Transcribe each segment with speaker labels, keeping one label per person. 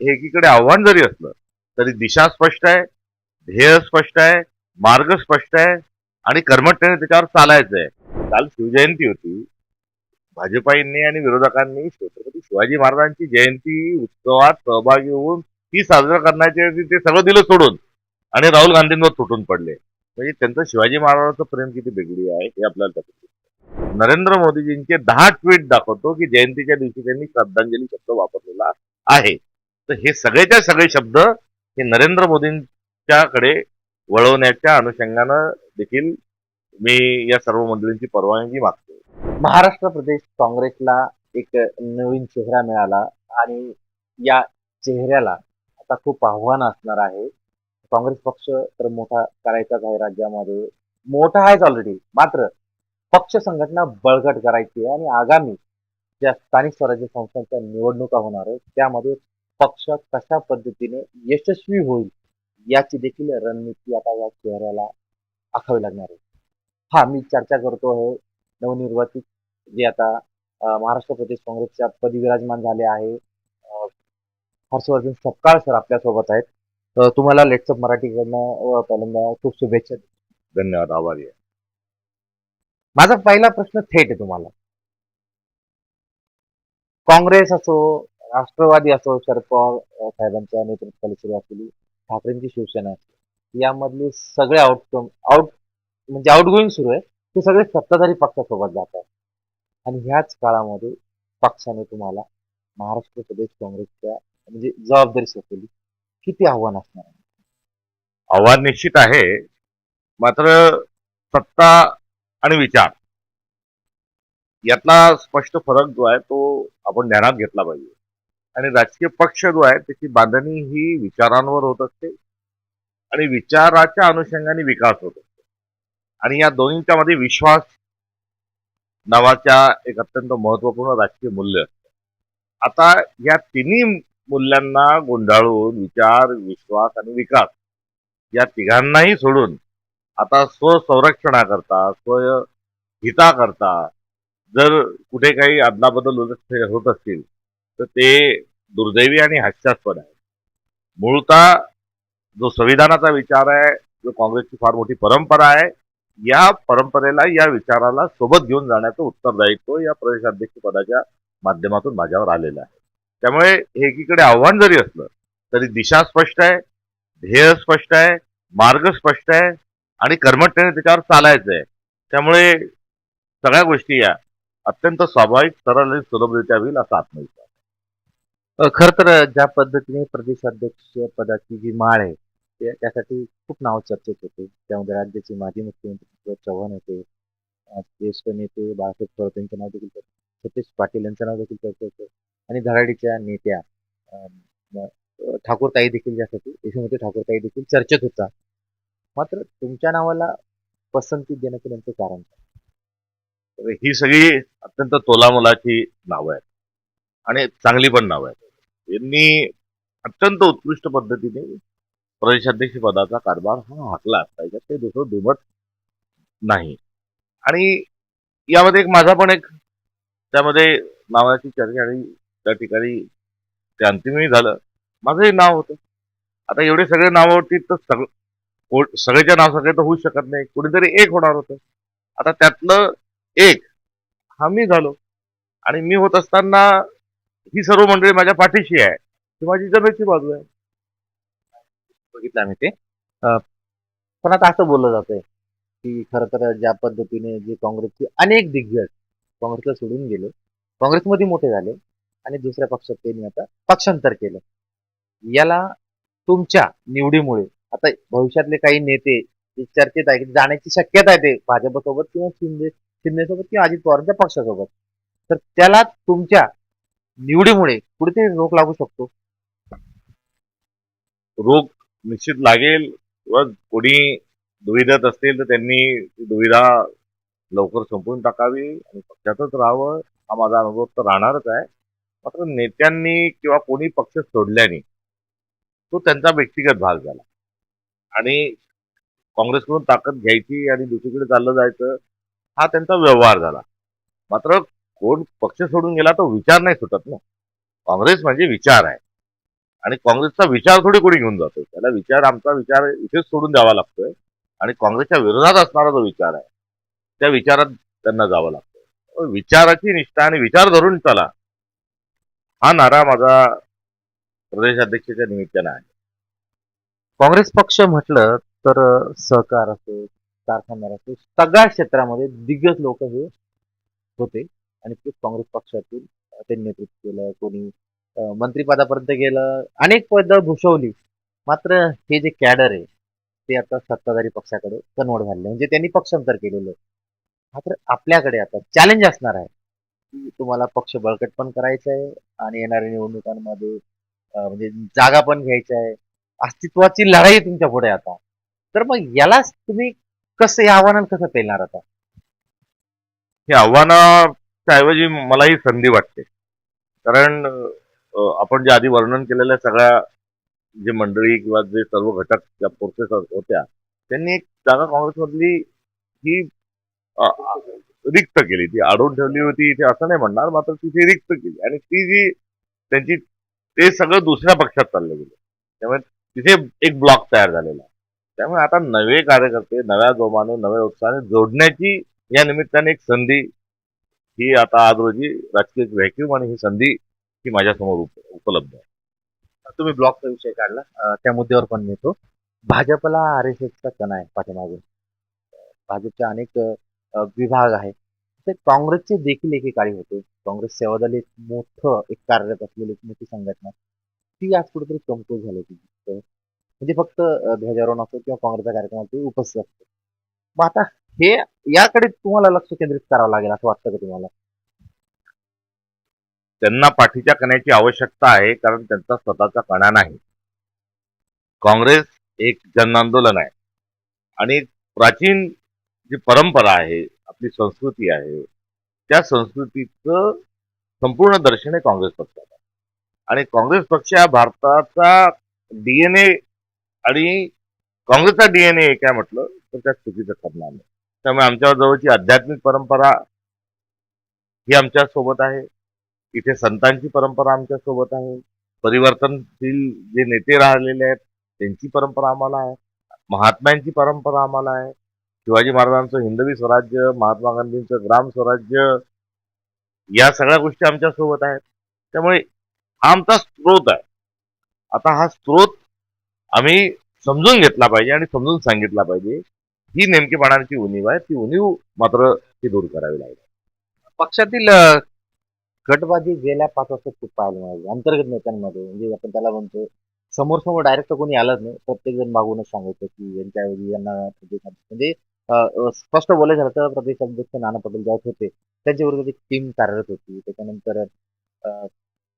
Speaker 1: हे एकीकडे आव्हान जरी असलं तरी दिशा स्पष्ट आहे ध्येय स्पष्ट आहे मार्ग स्पष्ट आहे आणि कर्मठतेने त्याच्यावर चालायचं आहे काल शिवजयंती होती. भाजपाईंनी आणि विरोधकांनी छत्रपती शिवाजी महाराजांची जयंती उत्सवात सहभागी होऊन ती साजरा करण्याचे ते सगळं दिलं सोडून आणि राहुल गांधींवर तुटून पडले. म्हणजे त्यांचं शिवाजी महाराजांचं प्रेम किती वेगळी आहे हे आपल्याला नरेंद्र मोदीजींचे दहा ट्विट दाखवतो की जयंतीच्या दिवशी त्यांनी श्रद्धांजली शब्द वापरलेला आहे. तर हे सगळेच्या सगळे शब्द हे नरेंद्र मोदींच्याकडे वळवण्याच्या अनुषंगानं देखील मी या सर्व मंडळींची परवानगी मागतो.
Speaker 2: महाराष्ट्र प्रदेश काँग्रेसला एक नवीन चेहरा मिळाला आणि या चेहऱ्याला आता खूप आव्हान असणार आहे. काँग्रेस पक्ष तर मोठा करायचाच आहे राज्यामध्ये. मोठा आहेच ऑलरेडी मात्र पक्ष संघटना बळकट करायची आहे आणि आगामी ज्या स्थानिक स्वराज्य संस्थांच्या निवडणुका होणार आहेत त्यामध्ये पक्ष कशा पद्धतीने यशस्वी होईल याची देखील रणनीती आता या चेहऱ्याला आखावी लागणार आहे. हा मी चर्चा करतो आहे नवनिर्वाचित जे आता महाराष्ट्र प्रदेश काँग्रेसच्या पदी विराजमान झाले आहे. हर्षवर्धन सपकाळ सर आपल्यासोबत आहेत. अ, तुम्हाला लेट्सअप मराठीकडनं पहिल्यांदा खूप शुभेच्छा
Speaker 1: धन्यवाद आभारी आहे.
Speaker 2: माझा पहिला प्रश्न थेट आहे तुम्हाला. काँग्रेस असो राष्ट्रवादी असो शरद पवार साहेबांच्या नेतृत्वाखाली सुरू असलेली ठाकरेंची शिवसेना असो यामधले सगळे आउटकम आउट म्हणजे आउटगोईंग सुरू आहे. ते सगळे सत्ताधारी पक्षासोबत जात आहेत. आणि ह्याच काळामध्ये पक्षाने तुम्हाला महाराष्ट्र प्रदेश काँग्रेसच्या म्हणजे जबाबदारी सोपवली. किती आव्हान असणार
Speaker 1: आव्हान निश्चित आहे. मात्र सत्ता आणि विचार यातला स्पष्ट फरक जो आहे तो आपण ध्यानात घेतला पाहिजे. आणि राजकीय पक्ष जो आहे त्याची बांधणी ही विचारांवर होत असते. आणि विचाराच्या अनुषंगाने विकास होत असतो. आणि या दोन्हीच्या मध्ये विश्वास नावाच्या एक अत्यंत महत्त्वपूर्ण राजकीय मूल्य असतं. आता या तिन्ही मूल्यांना गोंधळून विचार विश्वास आणि विकास या तिघांनाही सोडून आता स्वसंरक्षणाकरता स्वहिताकरता जर कुठे काही अदलाबदल होत असतील तर ते दुर्दैवी आणि हास्यास्पद आहे. मूळतः जो संविधानाचा विचार आहे जो काँग्रेसची फार मोठी परंपरा आहे या परंपरेला या विचाराला सोबत घेऊन जाण्याचं उत्तरदायित्व या प्रदेशाध्यक्ष पदाच्या माध्यमातून माझ्यावर आलेलं आहे. त्यामुळे हे एकीकडे आव्हान जरी असलं तरी दिशा स्पष्ट आहे ध्येय स्पष्ट आहे मार्ग स्पष्ट आहे आणि कर्मठतेने त्याच्यावर चालायचं आहे. त्यामुळे सगळ्या गोष्टी या अत्यंत स्वाभाविक सरळ आणि सुलभरित्या होईल असा आत्मविश्वास.
Speaker 2: खर तर ज्या पद्धतीने प्रदेशाध्यक्ष पदाची जी माळ आहे ते- त्यासाठी खूप नाव चर्चेत होते. त्यामध्ये राज्याचे माजी मुख्यमंत्री पृथ्वीराज चव्हाण होते. ज्येष्ठ नेते बाळासाहेब थोरात यांचं नाव देखील सतीश पाटील यांचं नाव देखील चर्चेत होतं. आणि धडाडीच्या नेत्या ठाकूरताई देखील ज्यासाठी यशोमती ठाकूरताई देखील चर्चेत होता. मात्र तुमच्या नावाला पसंती देण्याचं त्यांचं कारण काय?
Speaker 1: ही सगळी अत्यंत तोलामोलाची नावं आहेत. आणि चांगली पण नावं आहेत. यांनी अत्यंत उत्कृष्ट पद्धतीने प्रदेशाध्यक्ष पदाचा कारभार हा हाकला त्याच्यात ते दुसरं दुमत नाही. आणि यामध्ये एक माझा पण एक त्यामध्ये नावाची चर्चा आणि त्या ठिकाणी ते अंतिमही झालं. माझंही नाव होतं. आता एवढे सगळे नावावरती तर सगळं सगळ्याच्या नाव सगळे तर होऊ शकत नाही. कुणीतरी एक होणार होतं. आता त्यातलं एक हा मी झालो. आणि मी होत असताना ही सर्व मंडळी माझ्या पाठीशी आहे. ती माझी जमेची बाजू आहे.
Speaker 2: बघितलं आम्ही ते. पण आता असं बोललं जातंय की खरं तर ज्या पद्धतीने जे काँग्रेसचे अनेक दिग्गज काँग्रेसला सोडून गेले काँग्रेसमध्ये मोठे झाले आणि दुसऱ्या पक्षात त्यांनी आता पक्षांतर केलं. याला तुमच्या निवडीमुळे आता भविष्यातले काही नेते जे चर्चेत आहे की जाण्याची शक्यता आहे ते भाजपसोबत किंवा शिंदे शिंदेसोबत किंवा अजित पवारांच्या पक्षासोबत. तर त्याला तुमच्या निवडीमुळे कुठेतरी रोग लागू शकतो.
Speaker 1: रोग निश्चित लागेल व कोणी दुविधात असतील तर त्यांनी दुविधा लवकर संपवून टाकावी आणि पक्षातच राहावं हा माझा अनुभव तर राहणारच आहे. मात्र नेत्यांनी किंवा कोणी पक्ष सोडल्याने तो त्यांचा व्यक्तिगत भाग झाला. आणि काँग्रेसकडून ताकद घ्यायची आणि दुसरीकडे चाललं जायचं हा त्यांचा व्यवहार झाला. मात्र कोण पक्ष सोडून गेला तो विचार नाही सुटत ना. काँग्रेस म्हणजे विचार आहे. आणि काँग्रेसचा विचार थोडी कोणी घेऊन जातोय. त्याला विचार आमचा विचार इथेच सोडून द्यावा लागतोय. आणि काँग्रेसच्या विरोधात असणारा जो विचार आहे त्या विचारात त्यांना जावं लागतं विचाराची निष्ठा आणि विचार धरून चला. हा नारा माझा प्रदेशाध्यक्षाच्या निमित्तानं आहे.
Speaker 2: काँग्रेस पक्ष म्हटलं तर सहकार असो कारखानदार असो सगळ्या क्षेत्रामध्ये दिग्गज लोक हे होते. आणि ते काँग्रेस पक्षातील त्यांनी नेतृत्व केलं कोणी मंत्रीपदापर्यंत मंत्रिपदापर्यंत गेलं अनेक पद भूषवली. मात्र हे जे कॅडर आहे ते आता सत्ताधारी पक्षाकडे कन्वर्ट झाले म्हणजे त्यांनी पक्षांतर केलेलं मात्र आपल्याकडे आता चॅलेंज असणार आहे. की तुम्हाला पक्ष बळकट पण करायचं आहे आणि येणाऱ्या निवडणुकांमध्ये म्हणजे जागा पण घ्यायच्या आहे. अस्तित्वाची लढाई तुमच्यापुढे आता. तर मग यालाच तुम्ही कसं या आव्हानाला कसं पेलणार आता?
Speaker 1: हे आव्हानं ऐवजी मला ही संधी वाटते. कारण आपण जे आधी वर्णन केलेल्या सगळ्या जे मंडळी किंवा जे सर्व घटक त्या फोर्सेस होत्या त्यांनी एक जागा काँग्रेसमधली ही रिक्त केली. ती अडवून ठेवली होती इथे असं नाही म्हणणार मात्र तिथे रिक्त केली. आणि ती जी त्यांची ते सगळं दुसऱ्या पक्षात चाललं गेलं. त्यामुळे तिथे एक ब्लॉक तयार झालेला त्यामुळे आता नवे कार्यकर्ते नव्या जोमाने नव्या उत्साहाने जोडण्याची या निमित्ताने एक संधी ही आता आज रोजी राजकीय व्हॅक्यूम आणि ही संधी ही माझ्यासमोर उपलब्ध आहे.
Speaker 2: तुम्ही ब्लॉकचा विषय काढला. त्या मुद्द्यावर पण नेतो. भाजपला आर एस एसचा कणा आहे पाठीमागे भाजपचे अनेक विभाग आहेत ते काँग्रेसचे देखील एकेकाळी होते. काँग्रेस सेवा दल एक मोठं एक कार्यरत असलेली एक मोठी संघटना. ती आज कुठेतरी कमकुवत झाली होती. म्हणजे फक्त ध्वजारोहण असो किंवा काँग्रेसच्या कार्यक्रमात ते उपस्थित असतो मग आता हे याकडे तुम्हाला लक्ष केंद्रित करावं लागेल असं वाटतं का तुम्हाला?
Speaker 1: त्यांना पाठीच्या कण्याची आवश्यकता आहे कारण त्यांचा स्वतःचा कणा नाही. काँग्रेस एक जन आंदोलन आहे. आणि प्राचीन जी परंपरा आहे आपली संस्कृती आहे त्या संस्कृतीचं संपूर्ण दर्शन हे काँग्रेस पक्षात आहे. आणि काँग्रेस पक्ष हा भारताचा डीएनए आणि काँग्रेसचा डीएनए काय म्हटलं? तर त्या चुकीचं ठरणार नाही. त्यामुळे आमच्या जवळची आध्यात्मिक परंपरा ही आमच्यासोबत आहे. इथे संतांची परंपरा आमच्यासोबत आहे. परिवर्तनशील जे नेते राहिलेले आहेत त्यांची परंपरा आम्हाला आहे. महात्म्यांची परंपरा आम्हाला आहे. शिवाजी महाराजांचं हिंदवी स्वराज्य महात्मा गांधींचं ग्राम स्वराज्य या सगळ्या गोष्टी आमच्यासोबत आहेत. त्यामुळे हा आमचा स्रोत आहे. आता हा स्रोत आम्ही समजून घेतला पाहिजे आणि समजून सांगितला पाहिजे. ही नेमकेपणाची उणीव आहे. ती उणीव मात्र ती दूर करावी लागेल.
Speaker 2: पक्षातील गटबाजी गेल्या पाच वर्षात खूप पाहायला मिळाली. अंतर्गत नेत्यांमध्ये म्हणजे आपण त्याला म्हणतो समोर समोर डायरेक्ट कोणी आलंच नाही. प्रत्येक जण मागूनच सांगायचं की यांच्याऐवजी यांना प्रदेशाध्यक्ष म्हणजे, म्हणजे स्पष्ट बोलायचं झालं तर प्रदेशाध्यक्ष नाना पटेल जात होते. त्यांच्याबरोबर एक टीम कार्यरत होती. त्याच्यानंतर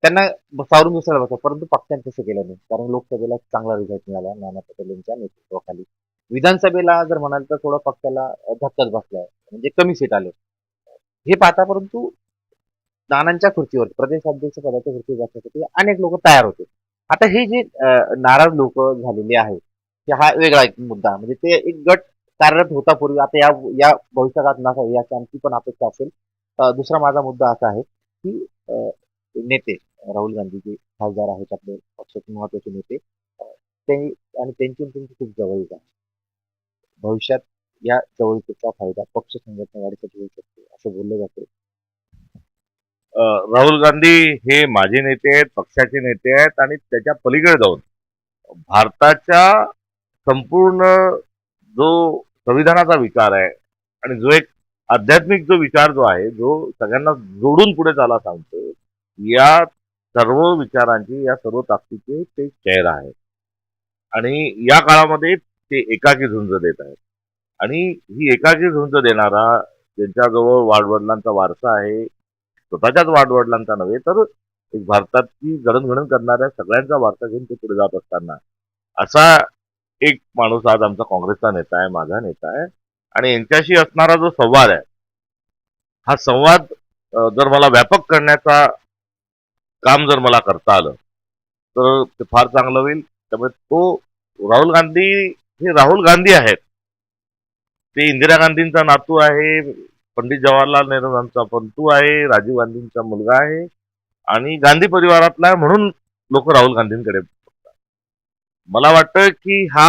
Speaker 2: त्यांना सावरून दुसऱ्याला बसवा परंतु पक्षाने तसं केलं नाही. कारण लोकसभेला चांगला रिझल्ट मिळाला नाना पटेल यांच्या नेतृत्वाखाली. विधानसभेला जर म्हणाल तर थोडा पक्षाला धक्काच बसलाय म्हणजे कमी सीट आले. हे पाहता परंतु नानांच्या खुर्चीवर प्रदेश अध्यक्ष पदाच्या खुर्चीवर बसण्यासाठी अनेक लोक तयार होते. आता हे जे नाराज लोक झालेले आहेत ते हा वेगळा एक मुद्दा. म्हणजे ते एक गट कार्यरत होता पूर्वी आता या या भविष्यकाळात नसावं याची आणखी पण अपेक्षा असेल. दुसरा माझा मुद्दा असा आहे की अं, नेते राहुल गांधी जे खासदार आहेत आपले पक्षाचे महत्त्वाचे नेते. ते आणि त्यांची तुमची त्यांची खूप जवळीक आहे. भविष्यात या जवळीकीचा फायदा पक्ष संघटना वाढीसाठी होऊ शकतो असं बोललं जातं
Speaker 1: राहुल गांधी हे माझे नेते आहेत पक्षाचे नेते आहेत आणि त्याच्या पलीकडे जाऊन भारताच्या संपूर्ण जो संविधानाचा विचार आहे आणि जो एक आध्यात्मिक जो विचार जो आहे जो सगळ्यांना जोडून पुढे चाला सांगतो या सर्व विचारांची या सर्व ताकदीचे ते चेहरा आहे. आणि या काळामध्ये ते एकाकी झुंज देत आहेत. आणि ही एकाकी झुंज देणारा ज्यांच्याजवळ वाडवडिलांचा वारसा आहे स्वतःच्याच वाडवडिलांचा नव्हे तर एक भारताची जडणघडण करणाऱ्या सगळ्यांचा वारसा घेऊन ते पुढे जात असताना असा एक माणूस आज आमचा काँग्रेसचा नेता आहे माझा नेता आहे. आणि यांच्याशी असणारा जो संवाद आहे हा संवाद जर मला व्यापक करण्याचा काम जर मला करता आलं तर ते फार चांगलं होईल. त्यामुळे तो राहुल गांधी हे राहुल गांधी आहेत. ते इंदिरा गांधींचा नातू आहे पंडित जवाहरलाल नेहरूंचा पंतू आहे राजीव गांधींचा मुलगा आहे आणि गांधी परिवारातला आहे म्हणून लोक राहुल गांधींकडे मला वाटतं की हा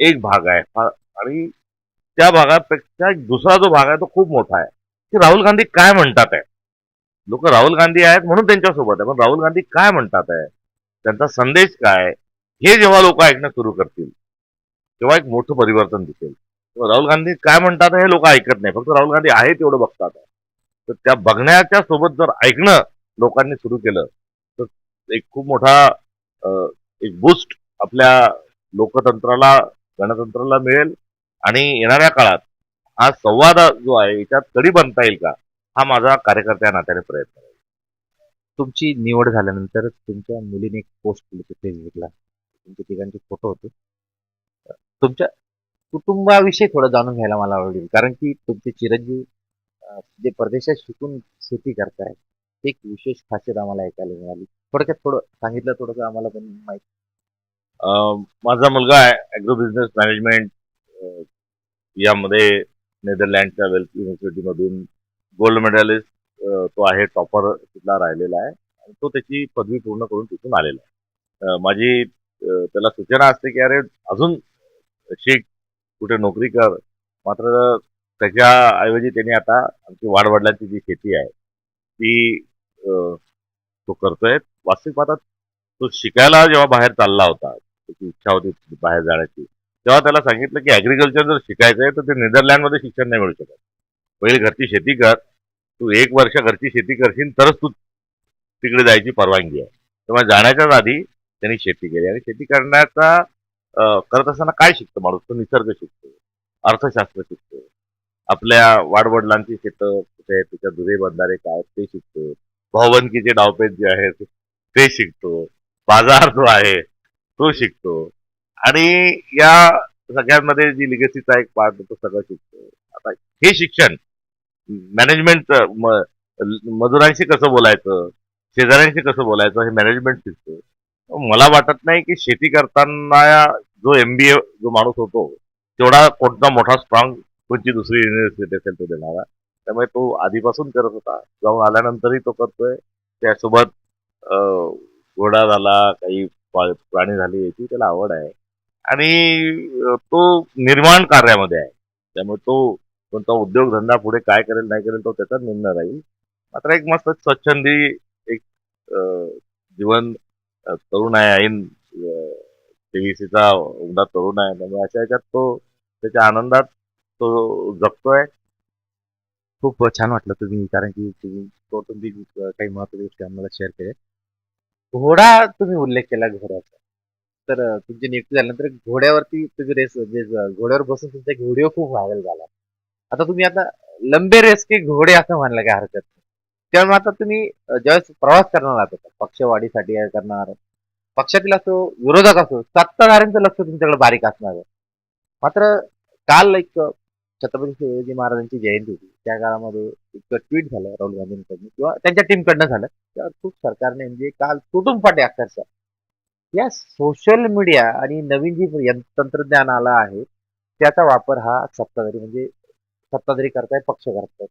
Speaker 1: एक भाग आहे. आणि त्या भागापेक्षा दुसरा जो भाग आहे तो खूप मोठा आहे. की राहुल गांधी काय म्हणतात आहे? लोक राहुल गांधी आहेत म्हणून त्यांच्यासोबत आहे. पण राहुल गांधी काय म्हणतात आहे? त्यांचा संदेश काय हे जेव्हा लोक ऐकणं सुरू करतील तेव्हा एक मोठं परिवर्तन दिसेल. राहुल गांधी काय म्हणतात हे लोक ऐकत नाही. फक्त राहुल गांधी आहे तेवढं बघतात. तर त्या बघण्याच्या सोबत जर ऐकणं लोकांनी सुरू केलं तर एक खूप मोठा एक बूस्ट आपल्या लोकतंत्राला गणतंत्राला मिळेल. आणि येणाऱ्या काळात हा संवाद जो आहे याच्यात कडी बनता येईल का? हा माझा कार्यकर्त्या नात्याने प्रयत्न आहे.
Speaker 2: तुमची निवड झाल्यानंतर तुमच्या मुलीने एक पोस्ट केली होती फेसबुकला तुमच्या तिघांचे फोटो होते. तुमच्या कुटुंबाविषयी थोडं जाणून घ्यायला मला आवडेल. कारण की तुमचे चिरंजीव जे परदेशात शिकून शेती करतायत एक विशेष खासियत आम्हाला ऐकायला मिळाली. थोडक्यात थोडं सांगितलं थोडंसं आम्हाला पण माहिती.
Speaker 1: माझा मुलगा आहे बिझनेस मॅनेजमेंट यामध्ये नेदरलँडच्या वेल्थ युनिव्हर्सिटीमधून गोल्ड मेडलिस्ट तो आहे टॉपर तिथला राहिलेला आहे. आणि तो त्याची पदवी पूर्ण करून तिथून आलेला आहे. माझी त्याला सूचना असते की अरे अजून शिक कुठे नोकरी कर. मात्र त्याच्याऐवजी त्यांनी आता आमची वाडवडिलांची जी शेती आहे ती तो करतोय. वास्तविक पाहतात तो शिकायला जेव्हा बाहेर चालला होता त्याची इच्छा होती बाहेर जाण्याची तेव्हा त्याला सांगितलं की ॲग्रिकल्चर जर शिकायचं आहे तर ते नेदरलँडमध्ये शिक्षण नाही मिळू शकत. पहिले घरची शेती कर तू एक वर्ष घरची शेती करशील तरच तू तिकडे जायची परवानगी आहे. तेव्हा जाण्याच्याच आधी त्यांनी शेती केली आणि शेती करण्याचा करत असताना काय शिकतो माणूस? तो निसर्ग शिकतो अर्थशास्त्र शिकतो आपल्या वाडवडिलांची शेतं कुठे आहेत त्याच्या दुधे बंधारे काय आहेत ते शिकतो भावबंदकीचे डावपेच जे आहेत ते शिकतो बाजार जो आहे तो शिकतो. आणि या सगळ्यांमध्ये जी लिगसीचा एक पार्ट तो सगळं शिकतो. आता हे शिक्षण मॅनेजमेंट मजुरांशी कसं बोलायचं शेजाऱ्यांशी कसं बोलायचं हे मॅनेजमेंट शिकतो. मला वाटत नाही की शेती करताना जो एमबीए जो माणूस होतो तेवढा कोणता मोठा स्ट्रॉंग कोणची दुसरी युनिव्हर्सिटी असेल तो देणारा. त्यामुळे तो आधीपासून करत होता. जाऊन आल्यानंतरही तो करतोय. त्यासोबत घोडा झाला काही पा- प्राणी झाली याची त्याला आवड आहे. आणि तो निर्माण कार्यामध्ये आहे. त्यामुळे तो कोणता उद्योगधंदा पुढे काय करेल नाही करेल तो त्याचा निर्णय राहील. मात्र एक मस्त स्वच्छंदी एक जीवन तरुण आहे ऐन तेवीसीचा उमदा तरुण आहे. त्यामुळे अशा ह्याच्यात तो त्याच्या आनंदात तो जगतोय.
Speaker 2: खूप छान वाटलं तुम्ही कारण की तुम्ही कौटुंबिक काही महत्वाची गोष्टी आम्हाला शेअर केल्या. घोडा तुम्ही उल्लेख केला घोड्याचा. तर तुमची नियुक्ती झाल्यानंतर घोड्यावरती तुम्ही रेस म्हणजे घोड्यावर बसून तुमचा व्हिडिओ खूप व्हायरल झाला. आता तुम्ही आता लंबे रेस के घोडे असं म्हणलं काय हरकत नाही. त्यामुळे आता तुम्ही ज्यावेळेस प्रवास करणार आहात आता, पक्षवाढीसाठी करणार पक्षातील असो विरोधक असो सत्ताधाऱ्यांचं लक्ष तुमच्याकडे बारीक असणार आहे. मात्र काल एक छत्रपती शिवाजी महाराजांची जयंती होती. त्या काळामध्ये एक ट्विट झालं राहुल गांधींकडनं किंवा त्यांच्या टीमकडनं झालं त्यावर खूप सरकारने म्हणजे काल तुटून फाटे अक्षरशः. या सोशल मीडिया आणि नवीन जी तंत्रज्ञान आलं आहे त्याचा वापर हा सत्ताधारी म्हणजे सत्ताधारी करताय पक्ष करतायत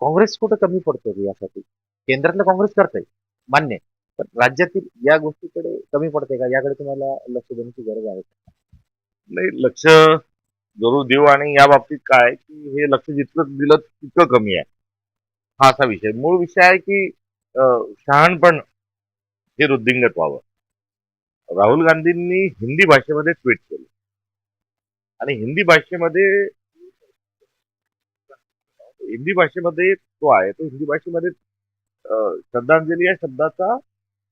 Speaker 2: काँग्रेस कुठं कमी पडतो यासाठी? केंद्रातलं काँग्रेस करतंय मान्य आहे. पण राज्यातील या गोष्टीकडे कमी पडते का? याकडे तुम्हाला लक्ष देण्याची गरज आहे
Speaker 1: नाही लक्ष जरूर देऊ. आणि या बाबतीत काय की हे लक्ष जितकं दिलं तितकं कमी आहे. हा असा विषय. मूळ विषय आहे की शहाणपण हे वृद्धिंगत व्हावं. राहुल गांधींनी हिंदी भाषेमध्ये ट्विट केलं. आणि हिंदी भाषेमध्ये हिंदी भाषेमध्ये तो आहे तो हिंदी भाषेमध्ये श्रद्धांजली या शब्दाचा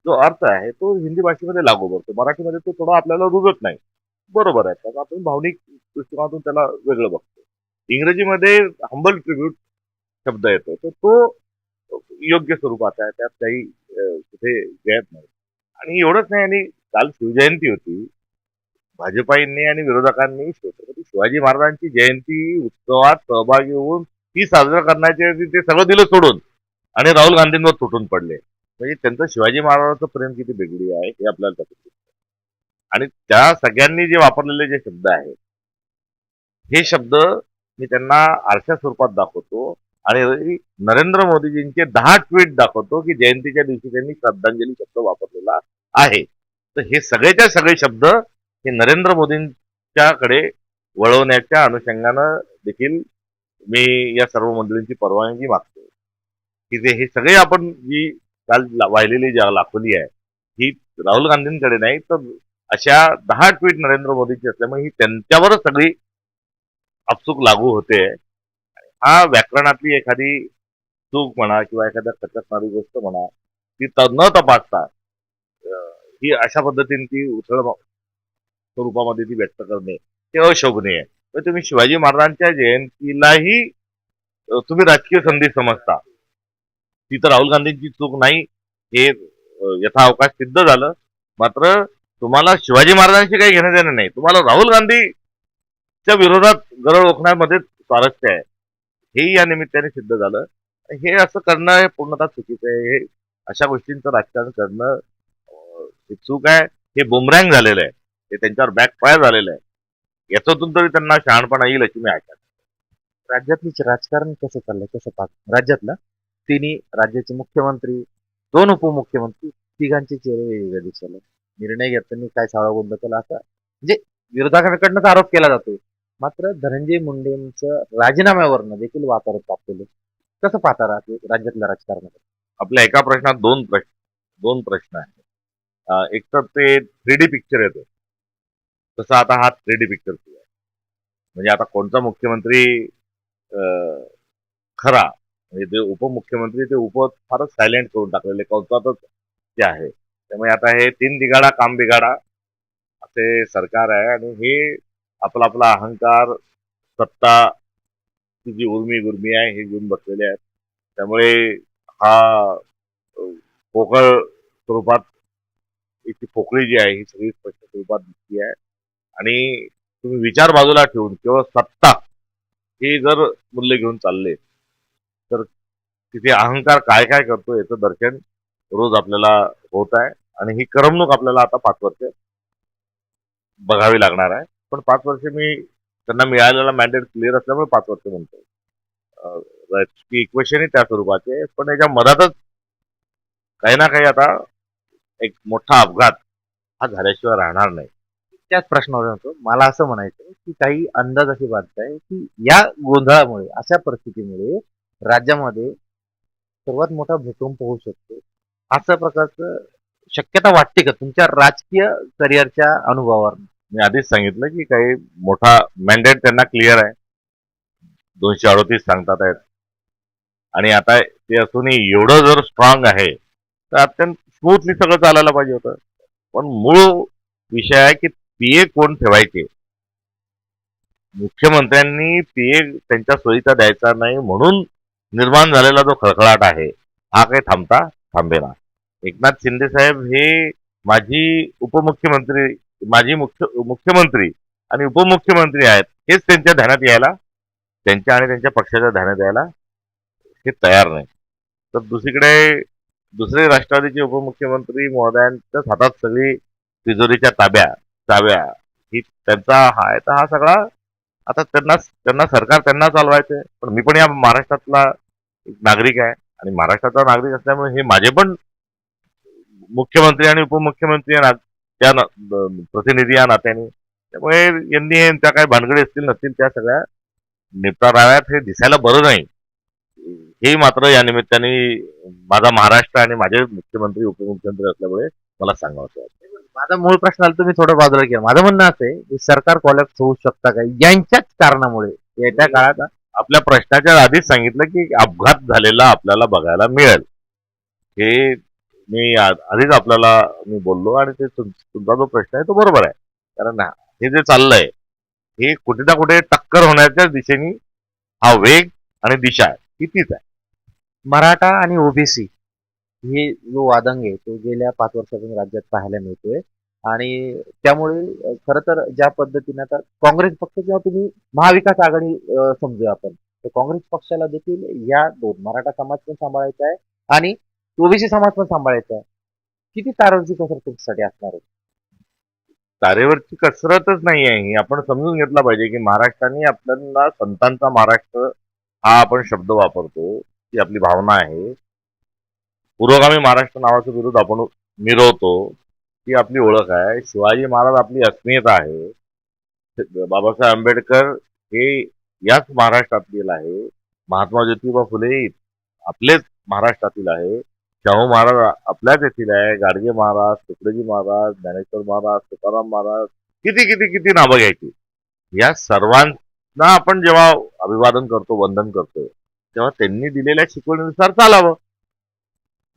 Speaker 1: जो अर्थ आहे तो हिंदी भाषेमध्ये लागू पडतो. मराठीमध्ये तो थोडा आपल्याला रुजत नाही. बरोबर आहे. त्याचा आपण भावनिक दृष्टिकोनातून त्याला वेगळं बघतो. इंग्रजीमध्ये हंबल ट्रिब्यूट शब्द येतो. तर तो योग्य स्वरूपाचा आहे. त्यात काही कुठे गॅप नाही. आणि एवढंच नाही आणि काल शिवजयंती होती. भाजपाईंनी आणि विरोधकांनी छत्रपती शिवाजी महाराजांची जयंती उत्सवात सहभागी होऊन ती साजरा करण्याच्या ते सगळं दिलं सोडून. आणि राहुल गांधींवर तुटून पडले. म्हणजे त्यांचं शिवाजी महाराजांचं प्रेम किती वेगळी आहे हे आपल्याला आणि त्या सगळ्यांनी जे वापरलेले जे शब्द आहेत हे शब्द मी त्यांना आरशा स्वरूपात दाखवतो. आणि नरेंद्र मोदीजींचे दहा ट्विट दाखवतो की जयंतीच्या दिवशी त्यांनी श्रद्धांजली शब्द वापरलेला आहे. तर हे सगळेच्या सगळे शब्द हे नरेंद्र मोदींच्याकडे वळवण्याच्या अनुषंगानं देखील मी या सर्व मंडळींची परवानगी मागतो की जे हे सगळे आपण जी काल वाहिलेली ज्या दाखवली आहे ही राहुल गांधींकडे नाही तर अशा दहा ट्विट नरेंद्र मोदींची असल्यामुळे ही त्यांच्यावरच सगळी अपचूक लागू होते. हा व्याकरणातली एखादी चूक म्हणा किंवा एखाद्या खटकणारी गोष्ट म्हणा ती त- न तपासता ही अशा पद्धतीने ती उथळ स्वरूपामध्ये ती व्यक्त करणे हे अशोभनीय आहे. तुम्ही शिवाजी महाराजांच्या जयंतीलाही तुम्ही राजकीय संधी समजता. ती तर राहुल गांधींची चूक नाही हे यथा अवकाश सिद्ध झालं. मात्र तुम्हाला शिवाजी महाराजांशी काही घेणं देणं नाही. तुम्हाला राहुल गांधीच्या विरोधात गरळ ओखण्यामध्ये स्वारस्य आहे. हेही या निमित्ताने सिद्ध झालं. हे असं करणं हे पूर्णतः चुकीचं आहे. हे अशा गोष्टींचं राजकारण करणं चूक आहे. हे बुमरँग झालेलं आहे. हे त्यांच्यावर बॅकफायर झालेलं आहे. याच्यातून तरी त्यांना शहाणपणा येईल अशी मी आशा.
Speaker 2: राज्यातलीच राजकारण कसं चाललंय कसं पाहत? राज्यातलं? तिन्ही राज्याचे मुख्यमंत्री दोन उपमुख्यमंत्री तिघांचे चेहरे वेगवेगळे दिसले निर्णय घेताना काय सावळा गोंध केला असा? म्हणजे विरोधकांकडनंच आरोप केला जातो. मात्र धनंजय मुंडेंचं राजीनाम्यावरनं देखील वातावरण तापलेलं कसं पाहता राज्यातल्या राजकारणात
Speaker 1: आपल्या एका प्रश्नात दोन प्रश्न दोन प्रश्न आहेत. एक तर ते थ्री डी पिक्चर येतो तसा आता हा थ्री डी पिक्चर आहे. म्हणजे आता कोणता मुख्यमंत्री खरा म्हणजे ते उपमुख्यमंत्री ते उप फारच सायलेंट करून टाकलेले कौतातच ते आहे. त्यामुळे आता हे तीन बिघाडा काम बिघाडा असे सरकार आहे आणि हे आपला आपला अहंकार सत्ता जी उर्मी गुर्मी आहे हे घेऊन बसलेले आहेत. त्यामुळे हा पोकळ स्वरूपात याची पोकळी जी आहे ही सगळी स्पष्ट स्वरूपात दिसली आहे. आणि तुम्ही विचार बाजूला ठेवून केवळ सत्ता हे जर मूल्य घेऊन चालले तर तिथे अहंकार काय काय करतो याचं दर्शन रोज आपल्याला होत आहे. आणि ही करमणूक आपल्याला आता पाच वर्ष बघावी लागणार आहे. पण पाच वर्ष मी त्यांना मिळालेला मॅन्डेट क्लिअर असल्यामुळे पाच वर्ष म्हणतो अं, राजकीय इक्वेशनही त्या स्वरूपाचे आहे. पण याच्या मधातच काही ना काही आता एक मोठा अपघात हा झाल्याशिवाय राहणार नाही.
Speaker 2: त्याच प्रश्नावर होतो. मला असं म्हणायचं की काही अंदाज अशी बात आहे की या गोंधळामुळे अशा परिस्थितीमुळे राज्यामध्ये सर्वात मोठा भूकंप होऊ शकतो. अशा प्रकारचं शक्यता वाटते का? तुमच्या राजकीय करिअरच्या अनुभवावर
Speaker 1: मी आधीच सांगितलं की काही मोठा मॅन्डेट त्यांना क्लिअर आहे. दोनशे अडोतीस सांगतात आहेत. आणि आता ते असूनही एवढं जर स्ट्रॉंग आहे तर अत्यंत स्मूथली सगळं चालायला पाहिजे होतं. पण मूळ विषय आहे की पीए कोण ठेवायचे? मुख्यमंत्र्यांनी पीए त्यांच्या सोयीचा द्यायचा नाही म्हणून निर्माण झालेला जो खळखळाट आहे हा काही थांबता थांबेना एकनाथ शिंदे साहेब हे माजी उपमुख्यमंत्री माजी मुख्य मुख्यमंत्री आणि उपमुख्यमंत्री आहेत हेच त्यांच्या ध्यानात यायला त्यांच्या आणि त्यांच्या पक्षाच्या ध्यानात यायला हे तयार नाही. तर दुसरीकडे दुसरे राष्ट्रवादीचे उपमुख्यमंत्री महोदयांच्याच हातात सगळी तिजोरीच्या ताब्या जाव्या. ही त्यांचा हा आहे. तर हा सगळा आता त्यांना त्यांना सरकार त्यांना चालवायचं पण मी पण या महाराष्ट्रातला एक नागरिक आहे. आणि महाराष्ट्राचा नागरिक असल्यामुळे हे माझे पण मुख्यमंत्री आणि उपमुख्यमंत्री ना- त्या प्रतिनिधी या नात्याने. त्यामुळे यांनी त्या काही भानगडी असतील नसतील त्या सगळ्या निपटाराव्यात हे दिसायला बरं नाही. हे मात्र या निमित्ताने माझा महाराष्ट्र आणि माझे मुख्यमंत्री उपमुख्यमंत्री असल्यामुळे मला सांगावं वाटतं.
Speaker 2: माझा मूळ प्रश्नाला तुम्ही थोडं बाजूला केलं माझं म्हणणं असं आहे की सरकार कॉलॅप्स होऊ शकता का यांच्याच कारणामुळे येत्या काळात
Speaker 1: आपल्या प्रश्नाच्या आधीच सांगितलं की अपघात झालेला आपल्याला बघायला मिळेल. हे मी आधीच आपल्याला मी बोललो आणि ते तुम- तुमचा जो प्रश्न आहे तो बरोबर आहे. कारण हे जे चाललंय हे कुठे ना कुठे टक्कर होण्याच्या दिशेने हा वेग आणि दिशा आहे ही तीच आहे.
Speaker 2: मराठा आणि ओबीसी हे जो वादंग आहे तो गेल्या पाच वर्षापासून राज्यात पाहायला मिळतोय. आणि त्यामुळे खर खरं तर ज्या पद्धतीने आता काँग्रेस पक्ष जेव्हा तुम्ही महाविकास आघाडी समजू समजूया आपण तर काँग्रेस पक्षाला देखील या दोन मराठा समाज पण सांभाळायचा आहे आणि ओबीसी समाज पण सांभाळायचा आहे. किती तारेवरची कसरत तुमच्यासाठी असणार आहे?
Speaker 1: तारेवरची कसरतच नाही आहे ही. आपण समजून घेतला पाहिजे की महाराष्ट्राने आपल्याला संतांचा महाराष्ट्र हा आपण शब्द वापरतो ही आपली भावना आहे. पुरोगामी महाराष्ट्र नावाचं विरोध आपण मिरवतो ती आपली ओळख आहे. शिवाजी महाराज आपली अस्मिता आहे. बाबासाहेब आंबेडकर हे याच महाराष्ट्रातील आहे. महात्मा ज्योतिबा फुले आपलेच महाराष्ट्रातील आहे. शाहू महाराज आपल्याच येथील आहे. गाडगे महाराज तुकडेजी महाराज ज्ञानेश्वर महाराज तुकाराम महाराज किती किती किती नावं घ्यायची? या सर्वांना आपण जेव्हा अभिवादन करतो वंदन करतो तेव्हा त्यांनी दिलेल्या शिकवणीनुसार चालावं.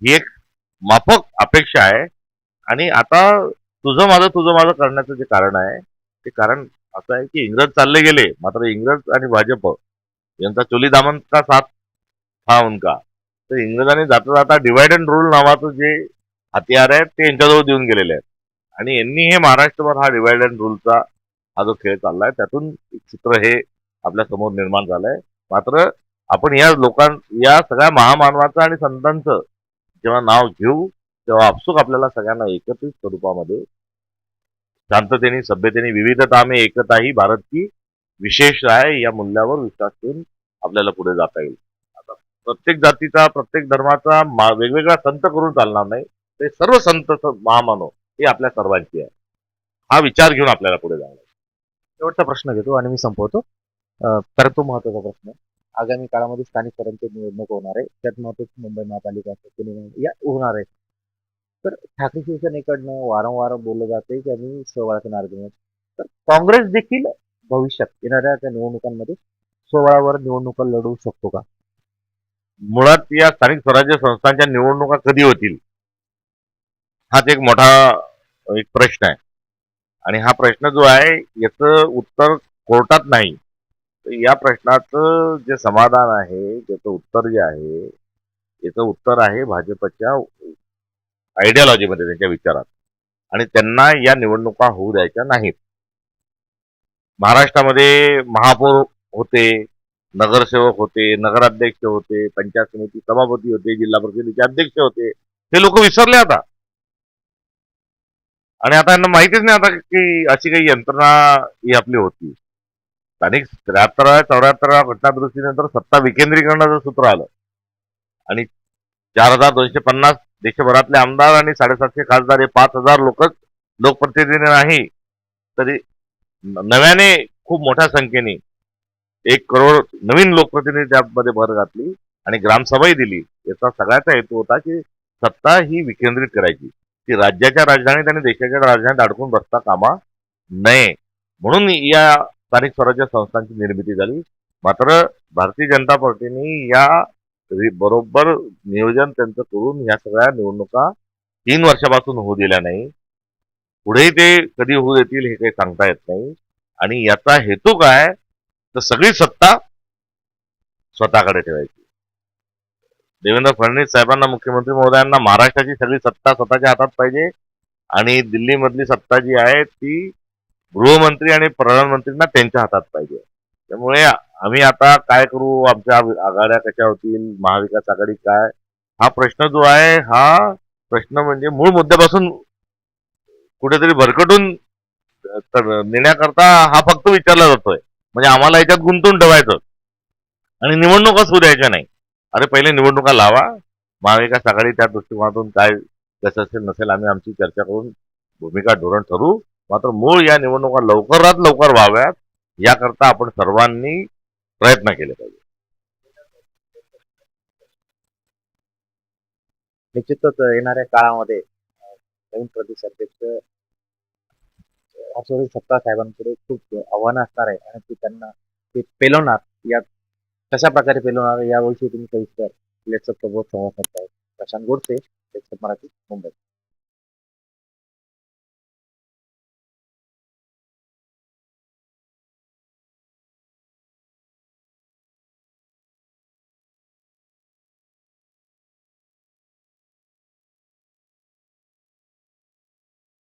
Speaker 1: ही एक माफक अपेक्षा आहे. आणि आता तुझं माझं तुझं माझं करण्याचं जे कारण आहे ते कारण असं आहे की इंग्रज चालले गेले मात्र इंग्रज आणि भाजप यांचा चोली दामन का साथ हा उनका. तर इंग्रजांनी जाता जाता डिवाइड अँड रूल नावाचं जे हत्यार आहे ते यांच्याजवळ देऊन गेलेले आहेत. आणि यांनी हे महाराष्ट्रभर हा डिवाइड अँड रूलचा हा जो खेळ चाललाय त्यातून एक चित्र हे आपल्यासमोर निर्माण झालंय. मात्र आपण या लोकां या सगळ्या महामानवाचं आणि संतांचं जेव्हा नाव घेऊ तेव्हा आपसूक आपल्याला सगळ्यांना एकत्रित स्वरूपामध्ये शांततेने सभ्यतेने विविधता में एकता ही भारत की विशेष आहे या मूल्यावर विश्वास ठेवून आपल्याला पुढे जाता येईल. आता प्रत्येक जातीचा प्रत्येक धर्माचा मा- वेगवेगळा संत करून चालणार नाही. ते सर्व संत महामानव हे आपल्या सर्वांची आहे. हा विचार घेऊन आपल्याला पुढे जाणार
Speaker 2: शेवटचा प्रश्न घेतो आणि मी संपवतो. तर तो महत्त्वाचा प्रश्न आगामी काळामध्ये स्थानिक स्वराज्य निवडणूक होणार आहे. त्यात महत्वाची मुंबई महापालिका पुणे या होणार आहे. तर ठाकरे शिवसेनेकडनं वारंवार बोललं जाते की आम्ही सोहळा नारळ तर काँग्रेस देखील भविष्यात येणाऱ्या त्या निवडणुकांमध्ये सोहळावर निवडणुका लढवू शकतो का?
Speaker 1: मुळात या स्थानिक स्वराज्य संस्थांच्या निवडणुका कधी होतील? हाच एक मोठा एक प्रश्न आहे. आणि हा प्रश्न जो आहे याचं उत्तर कोर्टात नाही. या प्रश्नाचं जे समाधान आहे त्याचं उत्तर जे आहे याचं उत्तर आहे भाजपच्या आयडियॉलॉजीमध्ये त्यांच्या विचारात. आणि त्यांना या निवडणुका होऊ द्यायच्या नाहीत. महाराष्ट्रामध्ये महापौर होते नगरसेवक होते नगराध्यक्ष होते पंचायत समिती सभापती होते जिल्हा परिषदेचे अध्यक्ष होते हे लोक विसरले आता. आणि आता यांना माहितीच नाही आता की अशी काही यंत्रणा ही आपली होती. स्थानिक त्र्याहत्तराव्या चौऱ्याहत्तराव्या घटनादुरुस्तीनंतर सत्ता विकेंद्रीकरणाचं सूत्र आलं. आणि चार हजार दोनशे पन्नास देशभरातले आमदार आणि साडेसातशे खासदार हे पाच हजार लोकच लोकप्रतिनिधी नाही. तरी नव्याने खूप मोठ्या संख्येने एक करोड नवीन लोकप्रतिनिधी त्यामध्ये भर घातली आणि ग्रामसभाही दिली. याचा सगळ्याचा हेतू होता की सत्ता ही विकेंद्रित करायची. ती राज्याच्या राजधानीत आणि देशाच्या राजधानीत अडकून बसता कामा नये. म्हणून या स्थानिक स्वराज्य संस्थांची निर्मिती झाली. मात्र भारतीय जनता पार्टीने या बरोबर नियोजन त्यांचं करून या सगळ्या निवडणुका तीन वर्षापासून होऊ दिल्या नाही. पुढेही ते कधी होऊ देतील हे काही सांगता येत नाही. आणि याचा हेतू काय? तर सगळी सत्ता स्वतःकडे ठेवायची. देवेंद्र फडणवीस साहेबांना मुख्यमंत्री महोदयांना महाराष्ट्राची सगळी सत्ता स्वतःच्या हातात पाहिजे आणि दिल्लीमधली सत्ता जी आहे ती गृहमंत्री आणि प्रधानमंत्रींना त्यांच्या हातात पाहिजे. त्यामुळे आम्ही आता काय करू? आमच्या आघाड्या कशा होतील? महाविकास आघाडी काय? हा प्रश्न जो आहे हा प्रश्न म्हणजे मूळ मुद्द्यापासून कुठेतरी भरकटून नेण्याकरता हा फक्त विचारला जातोय. म्हणजे आम्हाला याच्यात गुंतून ठेवायचं. आणि निवडणुका सुरू द्यायच्या नाही. अरे पहिले निवडणुका लावा. महाविकास आघाडी त्या दृष्टिकोनातून काय कसं असेल नसेल आम्ही आमची चर्चा करून भूमिका धोरण ठरवू. मात्र मूळ या निवडणुका लवकरात लवकर व्हाव्यात याकरता आपण सर्वांनी प्रयत्न केले पाहिजे.
Speaker 2: निश्चितच येणाऱ्या काळामध्ये नवीन प्रदेश अध्यक्ष हर्षवर्धन सत्ता साहेबांपुढे खूप आव्हानं असणार आहे आणि ते त्यांना ते पेलवणार यात कशा प्रकारे पेलवणार याविषयी तुम्ही सविस्तर लेखक सोबत संवाद करताय प्रशांत गोडसे लेखक मराठी मुंबई.